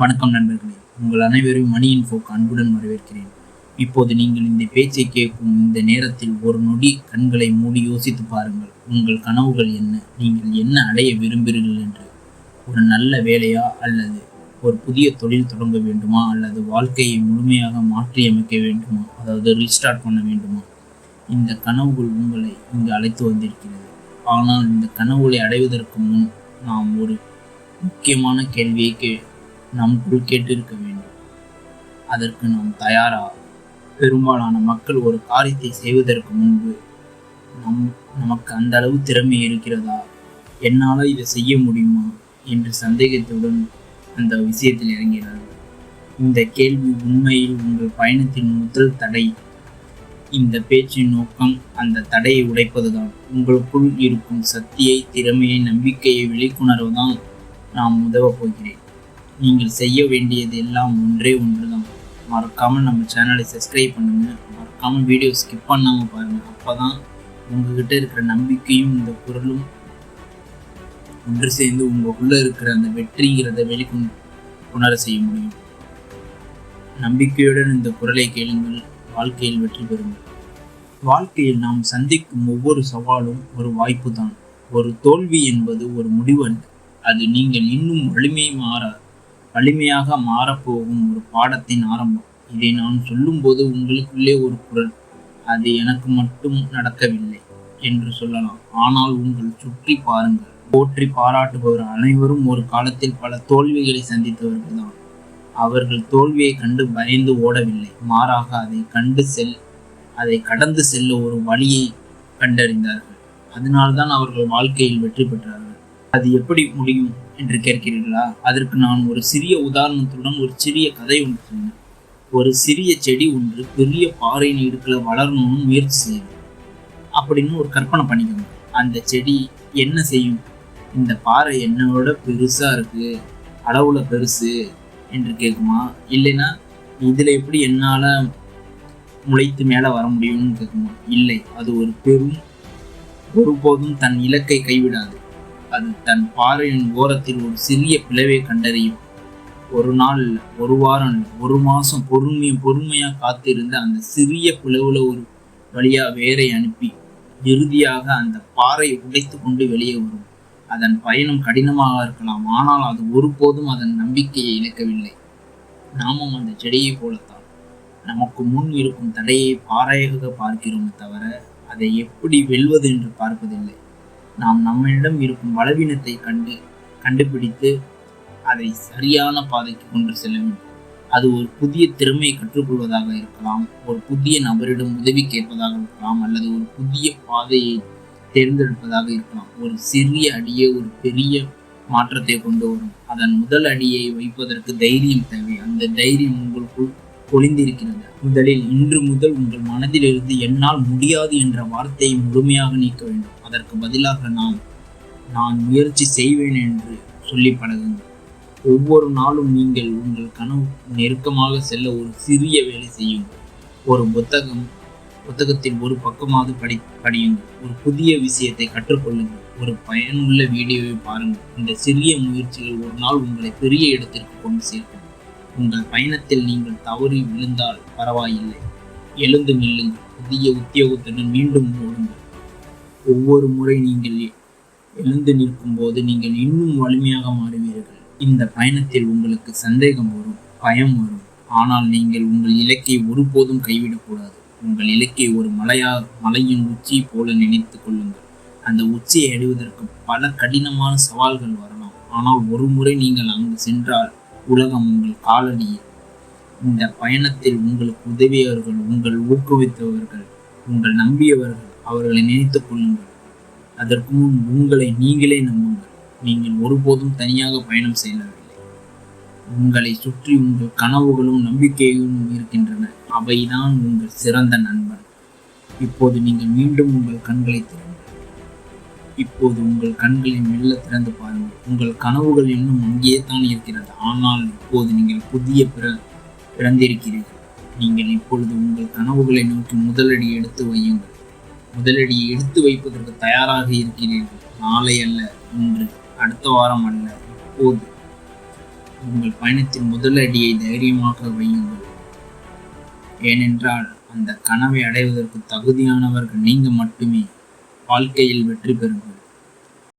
வணக்கம் நண்பர்களே. உங்கள் அனைவரையும் மணி இன்ஃபோக்கு அன்புடன் வரவேற்கிறேன். இப்போது நீங்கள் இந்த பேச்சை கேட்கும் இந்த நேரத்தில் ஒரு நொடி கண்களை மூடி யோசித்து பாருங்கள். உங்கள் கனவுகள் என்ன? நீங்கள் என்ன அடைய விரும்புகிறீர்கள் என்று. ஒரு நல்ல வேலையா அல்லது ஒரு புதிய தொழில் தொடங்க வேண்டுமா? அல்லது வாழ்க்கையை முழுமையாக மாற்றியமைக்க வேண்டுமா? அதாவது ரீஸ்டார்ட் பண்ண வேண்டுமா? இந்த கனவுகள் உங்களை இங்கு அழைத்து வந்திருக்கிறது. ஆனால் இந்த கனவுகளை அடைவதற்கு முன் நாம் ஒரு முக்கியமான கேள்வியை கே நமக்குள் கேட்டிருக்க வேண்டும். அதற்கு நாம் தயாரா பெரும்பாலான மக்கள் ஒரு காரியத்தை செய்வதற்கு முன்பு நம் நமக்கு அந்த அளவு திறமை இருக்கிறதா? என்னால் இதை செய்ய முடியுமா? என்று சந்தேகத்துடன் அந்த விஷயத்தில் இறங்கிறார்கள் இந்த கேள்வி உண்மையில் உங்கள் பயணத்தின் முதல் தடை. இந்த பேச்சின் நோக்கம் அந்த தடையை உடைப்பதுதான். உங்களுக்குள் இருக்கும் சக்தியை திறமையை நம்பிக்கையை வெளிக்கொணர்வுதான் நாம் உதவப் போகிறேன். நீங்கள் செய்ய வேண்டியது எல்லாம் ஒன்றே ஒன்றுதான். மறக்காமல் நம்ம சேனலை சப்ஸ்கிரைப் பண்ணுங்கள் மறக்காமல் வீடியோ ஸ்கிப் பண்ணாமல் பாருங்கள் அப்போ தான் உங்ககிட்ட இருக்கிற நம்பிக்கையும் இந்த குரலும் ஒன்று சேர்ந்து உங்களுக்குள்ளே இருக்கிற அந்த வெற்றிங்கிறத வெளிக்கொண் உணர செய்ய முடியும். நம்பிக்கையுடன் இந்த குரலை கேளுங்கள். வாழ்க்கையில் வெற்றி பெறுங்கள். வாழ்க்கையில் நாம் சந்திக்கும் ஒவ்வொரு சவாலும் ஒரு வாய்ப்பு தான் ஒரு தோல்வி என்பது ஒரு முடிவு அது நீங்கள் இன்னும் வலிமை மாறாது வலிமையாக மாறப்போகும் ஒரு பாடத்தின் ஆரம்பம். இதை நான் சொல்லும்போது உங்களுக்குள்ளே ஒரு குரல் அது எனக்கு மட்டும் நடக்கவில்லை என்று சொல்லலாம். ஆனால் உங்கள் சுற்றி பாருங்கள். போற்றி பாராட்டுபவர் அனைவரும் ஒரு காலத்தில் பல தோல்விகளை சந்தித்தவர்கள் தான். அவர்கள் தோல்வியை கண்டு பயந்து ஓடவில்லை. மாறாக அதை கண்டு செல் அதை கடந்து செல்ல ஒரு வழியை கண்டறிந்தார்கள். அதனால்தான் அவர்கள் வாழ்க்கையில் வெற்றி பெற்றார்கள். அது எப்படி முடியும் என்று கேட்கிறீர்களா? அதற்கு நான் ஒரு சிறிய உதாரணத்துடன் ஒரு சிறிய கதை ஒன்று சொன்னேன். ஒரு சிறிய செடி ஒன்று பெரிய பாறையின் இடுக்கில் வளரணும்னு முயற்சி செய்யுது அப்படின்னு ஒரு கற்பனை பண்ணிக்கணும் அந்த செடி என்ன செய்யும்? இந்த பாறை என்னோட பெருசாக இருக்குது அளவில் பெருசு என்று கேட்குமா? இல்லைன்னா இதில் எப்படி என்னால் முளைத்து மேலே வர முடியும்னு கேட்குமா? இல்லை அது ஒரு பெரும் ஒருபோதும் தன் இலக்கை கைவிடாது. அது தன் பாறையின் ஓரத்தில் ஒரு சிறிய பிளவை கண்டறியும். ஒரு நாள் ஒரு வாரம் ஒரு மாசம் பொறுமையும் பொறுமையாக காத்திருந்து அந்த சிறிய பிளவுல ஒரு வழியா வேரை அனுப்பி இறுதியாக அந்த பாறை உடைத்து கொண்டு வெளியே வரும். அதன் பயணம் கடினமாக இருக்கலாம் ஆனால் அது ஒருபோதும் அதன் நம்பிக்கையை இழக்கவில்லை. நாமும் அந்த செடியை போலத்தான். நமக்கு முன் இருக்கும் தடையை பாறையாக பார்க்கிறோமே தவிர அதை எப்படி வெல்வது என்று பார்ப்பதில்லை. நாம் நம்மிடம் இருக்கும் பலவீனத்தை கண்டு கண்டுபிடித்து அதை சரியான பாதைக்கு கொண்டு செல்ல வேண்டும். அது ஒரு புதிய திறமையை கற்றுக்கொள்வதாக இருக்கலாம் ஒரு புதிய நபரிடம் உதவி கேட்பதாக இருக்கலாம் அல்லது ஒரு புதிய பாதையை தேர்ந்தெடுப்பதாக இருக்கலாம். ஒரு சிறிய அடியே ஒரு பெரிய மாற்றத்தை கொண்டு வரும். அதன் முதல் அடியை வைப்பதற்கு தைரியம் தேவை. அந்த தைரியம் உங்களுக்குள் ஒளிந்திருக்கிறது முதலில் இன்று முதல் உங்கள் மனதிலிருந்து என்னால் முடியாது என்ற வார்த்தையை முழுமையாக நீக்க வேண்டும். அதற்கு பதிலாக நாம் நான் முயற்சி செய்வேன் என்று சொல்லி பழகுங்கள் ஒவ்வொரு நாளும் நீங்கள் உங்கள் கனவு நெருக்கமாக செல்ல ஒரு சிறிய வேலை செய்யும். ஒரு புத்தகம் புத்தகத்தின் ஒரு பக்கமாவது படி படியுங்கள். ஒரு புதிய விஷயத்தை கற்றுக்கொள்ளுங்கள். ஒரு பயனுள்ள வீடியோவை பாருங்கள். இந்த சிறிய முயற்சிகள் ஒரு நாள் உங்களை பெரிய இடத்திற்கு கொண்டு சேர்க்கும். உங்கள் பயணத்தில் நீங்கள் தவறி விழுந்தால் பரவாயில்லை. எழுந்து நில்லுங்கள் புதிய உத்தியோகத்துடன் மீண்டும் ஓடுங்கள். ஒவ்வொரு முறை நீங்கள் எழுந்து நிற்கும் போது நீங்கள் இன்னும் வலிமையாக மாறுவீர்கள். இந்த பயணத்தில் உங்களுக்கு சந்தேகம் வரும் பயம் வரும். ஆனால் நீங்கள் உங்கள் இலக்கை ஒருபோதும் கைவிடக்கூடாது. உங்கள் இலக்கை ஒரு மலையா மலையின் உச்சி போல நினைத்து கொள்ளுங்கள். அந்த உச்சியை அடைவதற்கு பல கடினமான சவால்கள் வரலாம். ஆனால் ஒரு முறை நீங்கள் அங்கு சென்றால் உலகம் உங்கள் காலடியில். இந்த பயணத்தில் உங்களுக்கு உதவியவர்கள் உங்கள் ஊக்குவித்தவர்கள் உங்கள் நம்பியவர்கள் அவர்களை நினைத்துக் கொள்ளுங்கள். அதற்கு முன் உங்களை நீங்களே நம்புங்கள். நீங்கள் ஒருபோதும் தனியாக பயணம் செய்யவில்லை. உங்களை சுற்றி உங்கள் கனவுகளும் நம்பிக்கையும் இருக்கின்றன. அவைதான் உங்கள் சிறந்த நண்பன். இப்போது நீங்கள் மீண்டும் உங்கள் கண்களை திறங்கள். இப்போது உங்கள் கண்களை மெல்ல திறந்து பாருங்கள். உங்கள் கனவுகள் இன்னும் அங்கே தான் இருக்கிறது. ஆனால் இப்போது நீங்கள் புதிய பிற பிறந்திருக்கிறீர்கள். நீங்கள் இப்பொழுது உங்கள் கனவுகளை நோக்கி முதலடி எடுத்து வையுங்கள். முதலடியை எடுத்து வைப்பதற்கு தயாராக இருக்கிறீர்கள். நாளை அல்ல இன்று அடுத்த வாரம் அல்ல. இப்போது உங்கள் பயணத்தின் முதலடியை தைரியமாக வையுங்கள். ஏனென்றால் அந்த கனவை அடைவதற்கு தகுதியானவர்கள் நீங்கள் மட்டுமே. வாழ்க்கையில் வெற்றி பெறுங்கள்.